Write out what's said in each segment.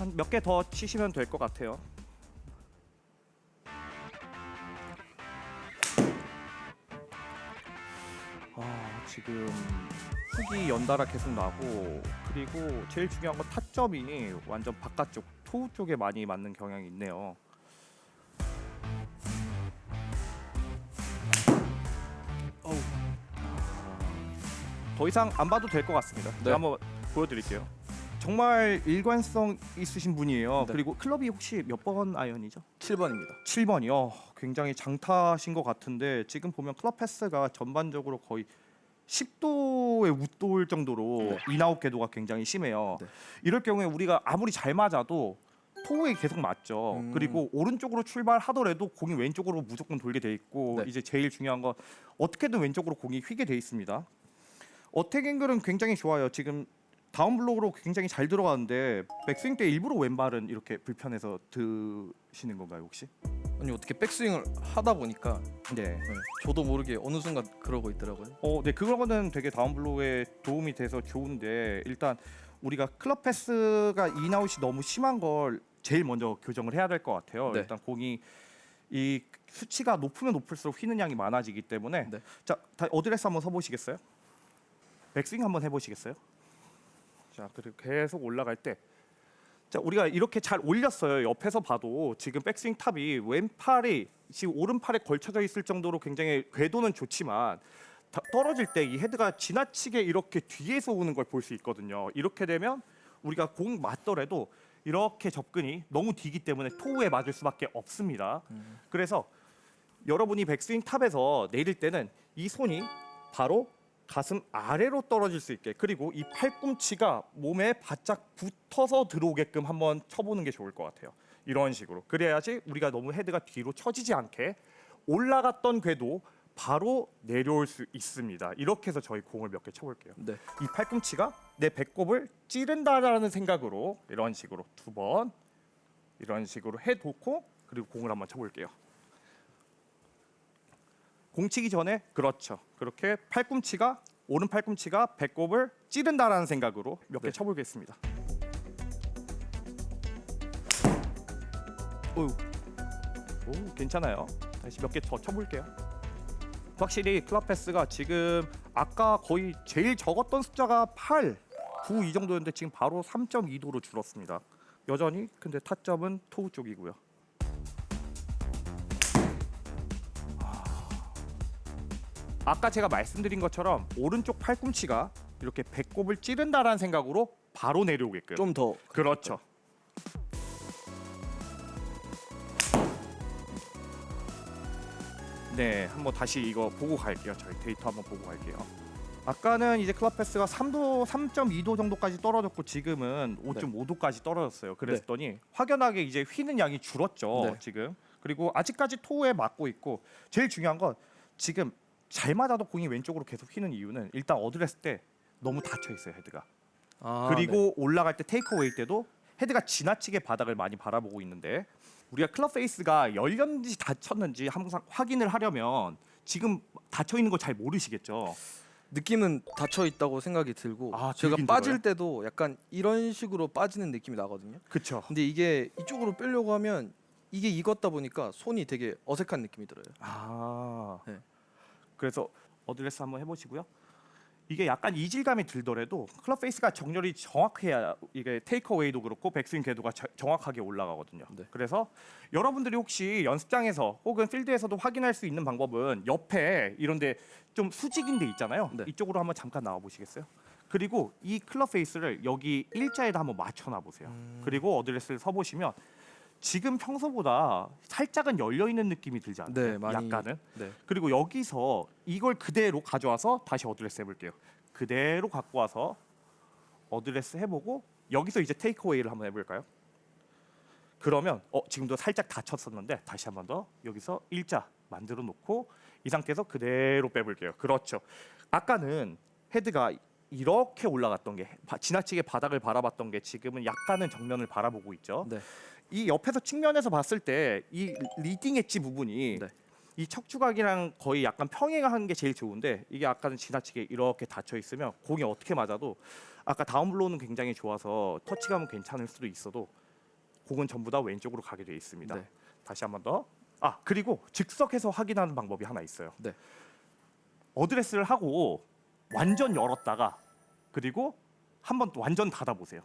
한 몇 개 더 치시면 될 것 같아요. 아 지금 훅이 연달아 계속 나고 그리고 제일 중요한 건 타점이 완전 바깥쪽 토우 쪽에 많이 맞는 경향이 있네요. 아, 더 이상 안 봐도 될 것 같습니다. 네. 제가 한번 보여드릴게요. 정말 일관성 있으신 분이에요. 네. 그리고 클럽이 혹시 몇 번 아이언이죠? 7번입니다. 7번이요. 굉장히 장타신 것 같은데 지금 보면 클럽 패스가 전반적으로 거의 10도에 웃돌 정도로 네. 인아웃 궤도가 굉장히 심해요. 네. 이럴 경우에 우리가 아무리 잘 맞아도 토우에 계속 맞죠. 음. 그리고 오른쪽으로 출발하더라도 공이 왼쪽으로 무조건 돌게 돼 있고 네. 이제 제일 중요한 건 어떻게든 왼쪽으로 공이 휘게 돼 있습니다. 어택 앵글은 굉장히 좋아요. 지금 다운 블록으로 굉장히 잘 들어가는데 백스윙 때 일부러 왼발은 이렇게 불편해서 드시는 건가요 혹시? 아니 어떻게 백스윙을 하다 보니까 네. 네, 저도 모르게 어느 순간 그러고 있더라고요. 어, 네 그거는 되게 다운 블로에 도움이 돼서 좋은데 일단 우리가 클럽 패스가 인아웃이 너무 심한 걸 제일 먼저 교정을 해야 될 것 같아요. 네. 일단 공이 이 수치가 높으면 높을수록 휘는 양이 많아지기 때문에 네. 자, 다 어드레스 한번 서보시겠어요? 백스윙 한번 해보시겠어요? 자, 그리고 계속 올라갈 때. 자, 우리가 이렇게 잘 올렸어요. 옆에서 봐도 지금 백스윙 탑이 왼팔이 지금 오른팔에 걸쳐져 있을 정도로 굉장히 궤도는 좋지만 다- 떨어질 때 이 헤드가 지나치게 이렇게 뒤에서 오는 걸 볼 수 있거든요. 이렇게 되면 우리가 공 맞더라도 이렇게 접근이 너무 뒤기 때문에 토우에 맞을 수밖에 없습니다. 음. 그래서 여러분이 백스윙 탑에서 내릴 때는 이 손이 바로 가슴 아래로 떨어질 수 있게 그리고 이 팔꿈치가 몸에 바짝 붙어서 들어오게끔 한번 쳐보는 게 좋을 것 같아요. 이런 식으로 그래야지 우리가 너무 헤드가 뒤로 처지지 않게 올라갔던 궤도 바로 내려올 수 있습니다. 이렇게 해서 저희 공을 몇 개 쳐볼게요. 네. 이 팔꿈치가 내 배꼽을 찌른다라는 생각으로 이런 식으로 두 번 이런 식으로 해놓고 그리고 공을 한번 쳐볼게요. 공 치기 전에 그렇죠. 그렇게 팔꿈치가 오른 팔꿈치가 배꼽을 찌른다라는 생각으로 몇 개 네. 쳐보겠습니다. 오, 오 괜찮아요. 다시 몇 개 더 쳐볼게요. 확실히 클럽 패스가 지금 아까 거의 제일 적었던 숫자가 8, 9 이 정도였는데 지금 바로 3.2도로 줄었습니다. 여전히 근데 타점은 토우 쪽이고요. 아까 제가 말씀드린 것처럼 오른쪽 팔꿈치가 이렇게 배꼽을 찌른다라는 생각으로 바로 내려오게끔. 좀 더 그렇죠. 네, 한번 다시 이거 보고 갈게요. 저희 데이터 한번 보고 갈게요. 아까는 이제 클럽 패스가 3도, 3.2도 정도까지 떨어졌고 지금은 5.5도까지 떨어졌어요. 그랬더니 확연하게 이제 휘는 양이 줄었죠. 네. 지금. 그리고 아직까지 토우에 맞고 있고 제일 중요한 건 지금 잘 맞아도 공이 왼쪽으로 계속 휘는 이유는 일단 어드레스 때 너무 닫혀 있어요 헤드가. 아, 그리고 올라갈 때 테이크어웨이 때도 헤드가 지나치게 바닥을 많이 바라보고 있는데 우리가 클럽 페이스가 열렸는지 닫혔는지 항상 확인을 하려면 지금 닫혀 있는 거 잘 모르시겠죠. 네. 느낌은 닫혀 있다고 생각이 들고 아, 제가 들긴 빠질 때도 약간 이런 식으로 빠지는 느낌이 나거든요. 그렇죠. 근데 이게 이쪽으로 빼려고 하면 이게 익었다 보니까 손이 되게 어색한 느낌이 들어요. 아. 네. 그래서 어드레스 한번 해보시고요. 이게 약간 이질감이 들더라도 클럽 페이스가 정렬이 정확해야 이게 테이크어웨이도 그렇고 백스윙 궤도가 저- 정확하게 올라가거든요. 네. 그래서 여러분들이 혹시 연습장에서 혹은 필드에서도 확인할 수 있는 방법은 옆에 이런데 좀 수직인 데 있잖아요. 네. 이쪽으로 한번 잠깐 나와 보시겠어요? 그리고 이 클럽 페이스를 여기 일자에다 한번 맞춰 놔 보세요. 음. 그리고 어드레스를 서 보시면 지금 평소보다 살짝은 열려 있는 느낌이 들지 않나요? 네, 많이 약간은. 네. 그리고 여기서 이걸 그대로 가져와서 다시 어드레스 해볼게요. 그대로 갖고 와서 어드레스 해보고 여기서 이제 테이크어웨이를 한번 해볼까요? 그러면 어 지금도 살짝 다쳤었는데 다시 한번 더 여기서 일자 만들어 놓고 이 상태에서 그대로 빼볼게요. 그렇죠. 아까는 헤드가 이렇게 올라갔던 게 바- 지나치게 바닥을 바라봤던 게 지금은 약간은 정면을 바라보고 있죠. 네. 이 옆에서 측면에서 봤을 때 이 리딩 엣지 부분이 네. 이 척추각이랑 거의 약간 평행하는 게 제일 좋은데 이게 아까는 지나치게 이렇게 닫혀 있으면 공이 어떻게 맞아도 아까 다운블로우는 굉장히 좋아서 터치감은 괜찮을 수도 있어도 공은 전부 다 왼쪽으로 가게 되어 있습니다. 네. 다시 한 번 더. 아 그리고 즉석에서 확인하는 방법이 하나 있어요. 네. 어드레스를 하고 완전 열었다가 그리고 한 번 완전 닫아 보세요.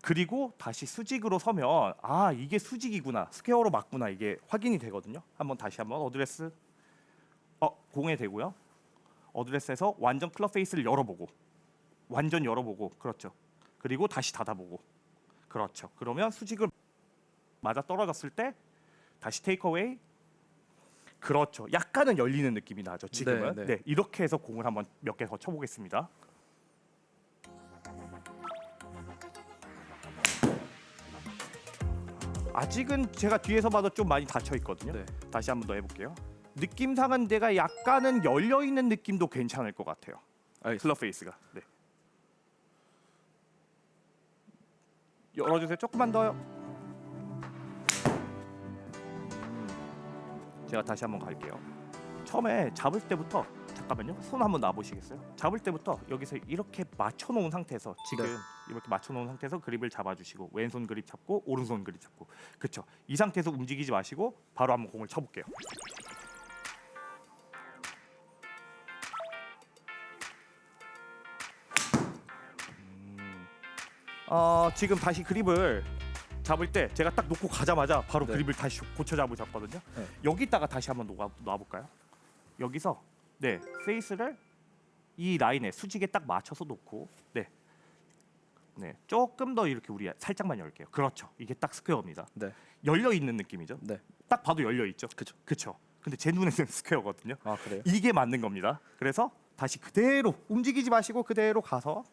네. 그리고 다시 수직으로 서면 아 이게 수직이구나 스퀘어로 맞구나 이게 확인이 되거든요. 한번 다시 한번 어드레스 어 공에 대고요. 어드레스에서 완전 클럽 페이스를 열어보고 완전 열어보고 그렇죠. 그리고 다시 닫아보고 그렇죠. 그러면 수직을 맞아 떨어졌을 때 다시 테이크어웨이 그렇죠. 약간은 열리는 느낌이 나죠. 지금은 네, 네, 네. 이렇게 해서 공을 한번 몇 개 더 쳐보겠습니다. 아직은 제가 뒤에서 봐도 좀 많이 닫혀 있거든요. 네. 다시 한번 더 해볼게요. 느낌상은 내가 약간은 열려 있는 느낌도 괜찮을 것 같아요. 알겠습니다. 클럽 페이스가. 네. 열어주세요. 조금만 더요. 제가 다시 한번 갈게요. 처음에 잡을 때부터 잠깐만요. 손 한번 놔보시겠어요? 잡을 때부터 여기서 이렇게 맞춰놓은 상태에서 지금 네. 이렇게 맞춰놓은 상태에서 그립을 잡아주시고 왼손 그립 잡고 오른손 그립 잡고 그렇죠. 이 상태에서 움직이지 마시고 바로 한번 공을 쳐볼게요. 어, 지금 다시 그립을 잡을 때 제가 딱 놓고 가자마자 바로 네. 그립을 다시 고쳐 잡으셨거든요. 네. 여기다가 다시 한번 놓아, 놔볼까요? 여기서 네 페이스를 이 라인에 수직에 딱 맞춰서 놓고 네. 네 조금 더 이렇게 우리 살짝만 열게요. 그렇죠. 이게 딱 스퀘어입니다. 네. 열려 있는 느낌이죠. 네. 딱 봐도 열려 있죠. 그죠. 그렇죠. 근데 제 눈에는 스퀘어거든요. 아 그래요? 이게 맞는 겁니다. 그래서 다시 그대로 움직이지 마시고 그대로 가서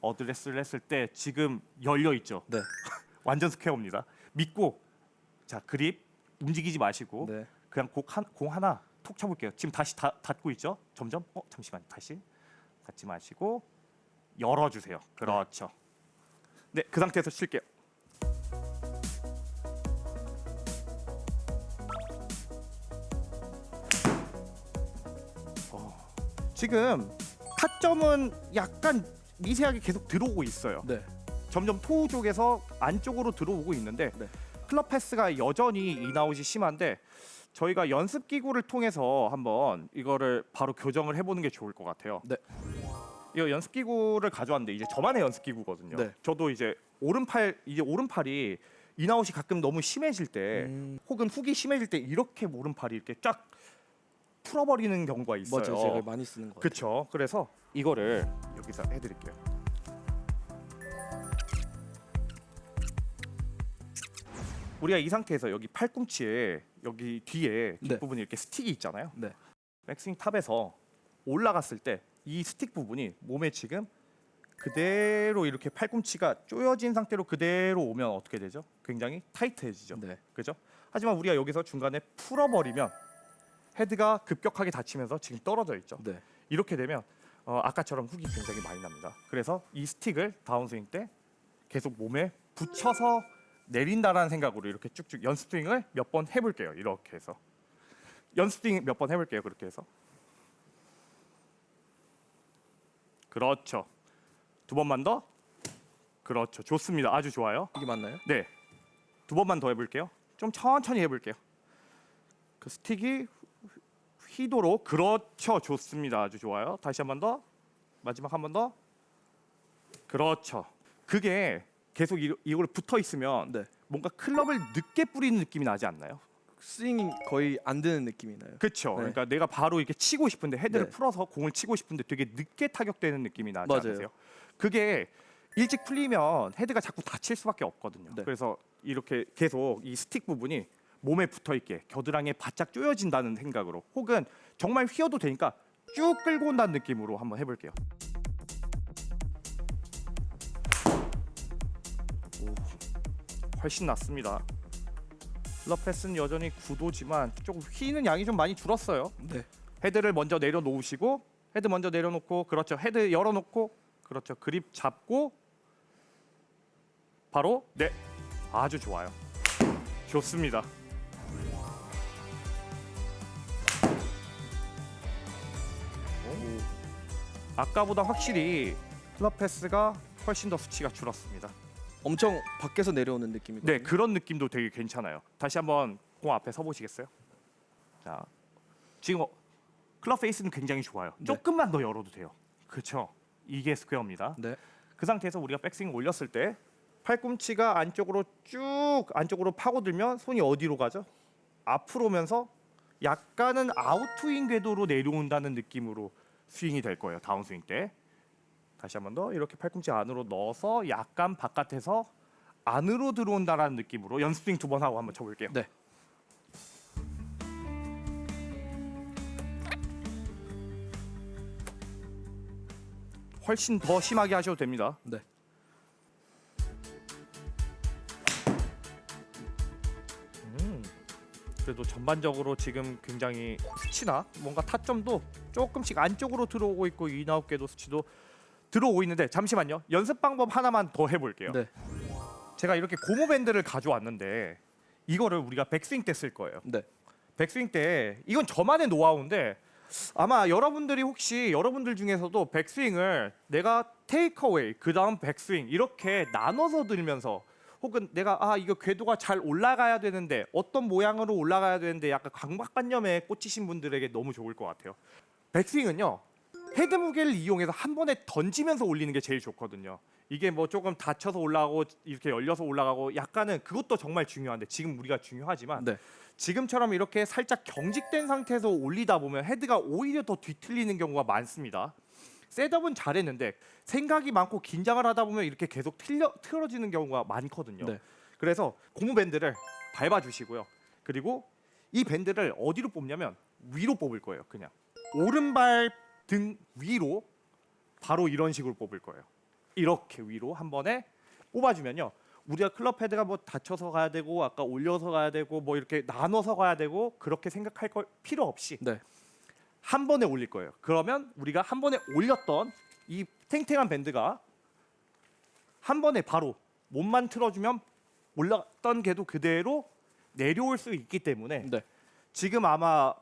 어드레스를 했을 때 지금 열려 있죠. 네. 완전 스퀘어입니다. 믿고 자 그립 움직이지 마시고 네. 그냥 공, 한, 공 하나 톡 쳐볼게요. 지금 다시 다, 닫고 있죠. 점점 어 잠시만 다시 닫지 마시고 열어주세요. 그렇죠. 네 그 상태에서 칠게요. 어, 지금 타점은 약간 미세하게 계속 들어오고 있어요. 네. 점점 토우 쪽에서 안쪽으로 들어오고 있는데 네. 클럽 패스가 여전히 인아웃이 심한데 저희가 연습 기구를 통해서 한번 이거를 바로 교정을 해보는 게 좋을 것 같아요. 네. 이거 연습 기구를 가져왔는데 이제 저만의 연습 기구거든요. 네. 저도 이제 오른팔 이제 오른팔이 인아웃이 가끔 너무 심해질 때 음, 혹은 훅이 심해질 때 이렇게 오른팔이 이렇게 쫙 풀어버리는 경우가 있어요. 맞아요. 제가 많이 쓰는 거. 같아요. 그렇죠. 그래서 이거를 여기서 해드릴게요. 우리가 이 상태에서 여기 팔꿈치에 여기 뒤에 네. 뒷부분에 이렇게 스틱이 있잖아요. 네. 백스윙 탑에서 올라갔을 때 이 스틱 부분이 몸에 지금 그대로 이렇게 팔꿈치가 쪼여진 상태로 그대로 오면 어떻게 되죠? 굉장히 타이트해지죠. 네. 그죠? 하지만 우리가 여기서 중간에 풀어버리면 헤드가 급격하게 다치면서 지금 떨어져 있죠. 네. 이렇게 되면 어, 아까처럼 훅이 굉장히 많이 납니다. 그래서 이 스틱을 다운스윙 때 계속 몸에 붙여서 내린다라는 생각으로 이렇게 쭉쭉 연습 스윙을 몇 번 해볼게요. 이렇게 해서 연습 스윙 몇 번 해볼게요. 그렇게 해서 그렇죠. 두 번만 더 그렇죠. 좋습니다. 아주 좋아요. 이게 맞나요? 네. 두 번만 더 해볼게요. 좀 천천히 해볼게요. 그 스틱이 휘- 휘도록 그렇죠. 좋습니다. 아주 좋아요. 다시 한 번 더. 마지막 한 번 더. 그렇죠. 그게 계속 이, 이걸 붙어 있으면 네. 뭔가 클럽을 늦게 뿌리는 느낌이 나지 않나요? 스윙이 거의 안 되는 느낌이 나요. 그렇죠. 네. 그러니까 내가 바로 이렇게 치고 싶은데 헤드를 네. 풀어서 공을 치고 싶은데 되게 늦게 타격되는 느낌이 나지 맞아요. 않으세요? 그게 일찍 풀리면 헤드가 자꾸 다칠 수밖에 없거든요. 네. 그래서 이렇게 계속 이 스틱 부분이 몸에 붙어 있게 겨드랑이에 바짝 조여진다는 생각으로 혹은 정말 휘어도 되니까 쭉 끌고 온다는 느낌으로 한번 해볼게요. 오, 훨씬 낫습니다. 패스는 여전히 9도지만 조금 휘는 양이 좀 많이 줄었어요. 네. 헤드를 먼저 내려놓으시고 헤드 먼저 내려놓고 그렇죠. 헤드 열어놓고 그렇죠. 그립 잡고 바로 네 아주 좋아요. 좋습니다. 아까보다 확실히 클럽 패스가 훨씬 더 수치가 줄었습니다. 엄청 밖에서 내려오는 느낌이. 네, 그런 느낌도 되게 괜찮아요. 다시 한번 공 앞에 서 보시겠어요? 자, 지금 어, 클럽 페이스는 굉장히 좋아요. 네. 조금만 더 열어도 돼요. 그렇죠? 이게 스퀘어입니다. 네. 그 상태에서 우리가 백스윙 올렸을 때 팔꿈치가 안쪽으로 쭉 안쪽으로 파고들면 손이 어디로 가죠? 앞으로 오면서 약간은 아웃스윙 궤도로 내려온다는 느낌으로 스윙이 될 거예요. 다운스윙 때. 다시 한 번 더 이렇게 팔꿈치 안으로 넣어서 약간 바깥에서 안으로 들어온다라는 느낌으로 연습 스윙 두 번 하고 한번 쳐볼게요. 네. 훨씬 더 심하게 하셔도 됩니다. 네. 음, 그래도 전반적으로 지금 굉장히 수치나 뭔가 타점도 조금씩 안쪽으로 들어오고 있고 인아웃 궤도 수치도 들어오고 있는데 잠시만요. 연습 방법 하나만 더 해볼게요. 네. 제가 이렇게 고무 밴드를 가져왔는데 이거를 우리가 백스윙 때 쓸 거예요. 네. 백스윙 때 이건 저만의 노하우인데 아마 여러분들이 혹시 여러분들 중에서도 백스윙을 내가 테이크어웨이 그 다음 백스윙 이렇게 나눠서 들면서 혹은 내가 아 이거 궤도가 잘 올라가야 되는데 어떤 모양으로 올라가야 되는데 약간 강박관념에 꽂히신 분들에게 너무 좋을 것 같아요. 백스윙은요 헤드 무게를 이용해서 한 번에 던지면서 올리는 게 제일 좋거든요. 이게 뭐 조금 다쳐서 올라가고 이렇게 열려서 올라가고 약간은 그것도 정말 중요한데 지금 우리가 중요하지만 네. 지금처럼 이렇게 살짝 경직된 상태에서 올리다 보면 헤드가 오히려 더 뒤틀리는 경우가 많습니다. 셋업은 잘했는데 생각이 많고 긴장을 하다 보면 이렇게 계속 틀려 틀어지는 경우가 많거든요. 네. 그래서 고무 밴드를 밟아 주시고요. 그리고 이 밴드를 어디로 뽑냐면 위로 뽑을 거예요. 그냥 오른발 등 위로 바로 이런 식으로 뽑을 거예요. 이렇게 위로 한 번에 뽑아주면요. 우리가 클럽 헤드가 뭐 받쳐서 가야 되고 아까 올려서 가야 되고 뭐 이렇게 나눠서 가야 되고 그렇게 생각할 걸 필요 없이 네. 한 번에 올릴 거예요. 그러면 우리가 한 번에 올렸던 이 탱탱한 밴드가 한 번에 바로 몸만 틀어주면 올랐던 궤도 그대로 내려올 수 있기 때문에 네. 지금 아마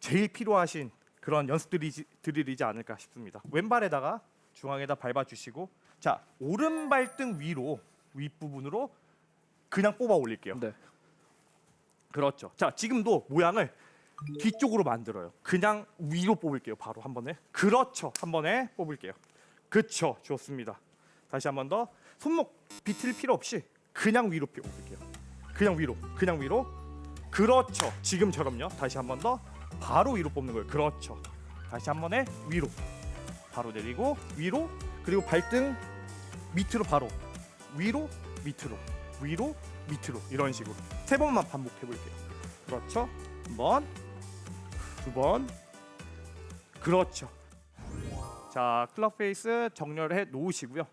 제일 필요하신 그런 연습들이 드릴이지 않을까 싶습니다. 왼발에다가 중앙에다 밟아 주시고 자 오른발등 위로 윗부분으로 그냥 뽑아 올릴게요. 네. 그렇죠. 자 지금도 모양을 뒤쪽으로 만들어요. 그냥 위로 뽑을게요. 바로 한 번에. 그렇죠. 한 번에 뽑을게요. 그렇죠. 좋습니다. 다시 한 번 더 손목 비틀 필요 없이 그냥 위로 뽑을게요. 그냥 위로. 그냥 위로. 그렇죠. 지금처럼요. 다시 한 번 더 바로 위로 뽑는 거예요. 그렇죠. 다시 한 번에 위로. 바로 내리고 위로 그리고 발등 밑으로 바로 위로 밑으로 위로 밑으로 이런 식으로 세 번만 반복해 볼게요. 그렇죠. 한 번, 두 번. 그렇죠. 자, 클럽 페이스 정렬해 놓으시고요.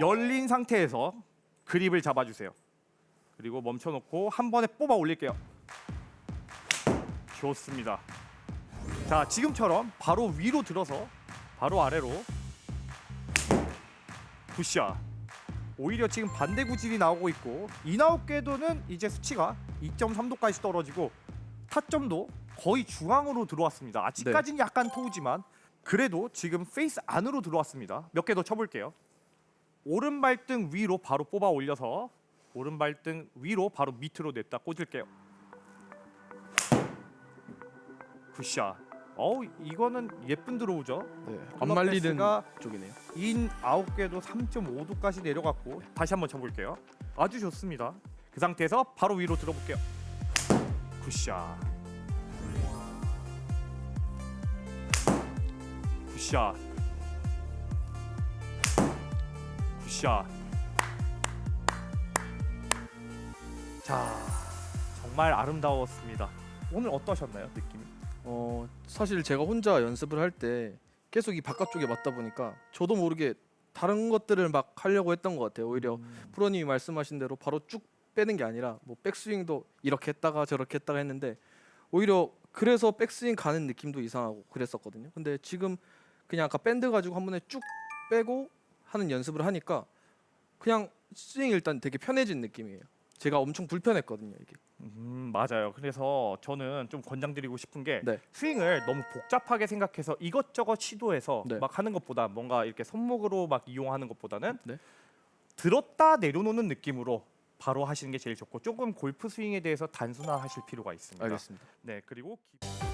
열린 상태에서 그립을 잡아 주세요. 그리고 멈춰 놓고 한 번에 뽑아 올릴게요. 좋습니다. 자, 지금처럼 바로 위로 들어서 바로 아래로 굿샷. 오히려 지금 반대 구질이 나오고 있고 인아웃 궤도는 이제 수치가 2.3도까지 떨어지고 타점도 거의 중앙으로 들어왔습니다. 아직까지는 약간 토우지만 그래도 지금 페이스 안으로 들어왔습니다. 몇 개 더 쳐볼게요. 오른 발등 위로 바로 뽑아 올려서 오른 발등 위로 바로 밑으로 냈다 꽂을게요. 굿샷. 어우 이거는 예쁜 들어오죠. 네. 안 말리는 클럽 쪽이네요. 인 아홉 개도 3.5도까지 내려갔고 다시 한번 쳐볼게요. 아주 좋습니다. 그 상태에서 바로 위로 들어볼게요. 굿샷. 굿샷. 굿샷. 자, 정말 아름다웠습니다. 오늘 어떠셨나요, 느낌이? 어 사실 제가 혼자 연습을 할 때 계속 이 바깥쪽에 맞다 보니까 저도 모르게 다른 것들을 막 하려고 했던 것 같아요. 오히려 프로님이 말씀하신 대로 바로 쭉 빼는 게 아니라 뭐 백스윙도 이렇게 했다가 저렇게 했다가 했는데 오히려 그래서 백스윙 가는 느낌도 이상하고 그랬었거든요. 근데 지금 그냥 아까 밴드 가지고 한 번에 쭉 빼고 하는 연습을 하니까 그냥 스윙이 일단 되게 편해진 느낌이에요. 제가 엄청 불편했거든요 이게. 음 맞아요. 그래서 저는 좀 권장드리고 싶은 게 네. 스윙을 너무 복잡하게 생각해서 이것저것 시도해서 네. 막 하는 것보다 뭔가 이렇게 손목으로 막 이용하는 것보다는 네. 들었다 내려놓는 느낌으로 바로 하시는 게 제일 좋고 조금 골프 스윙에 대해서 단순화하실 필요가 있습니다. 알겠습니다. 네, 그리고 기...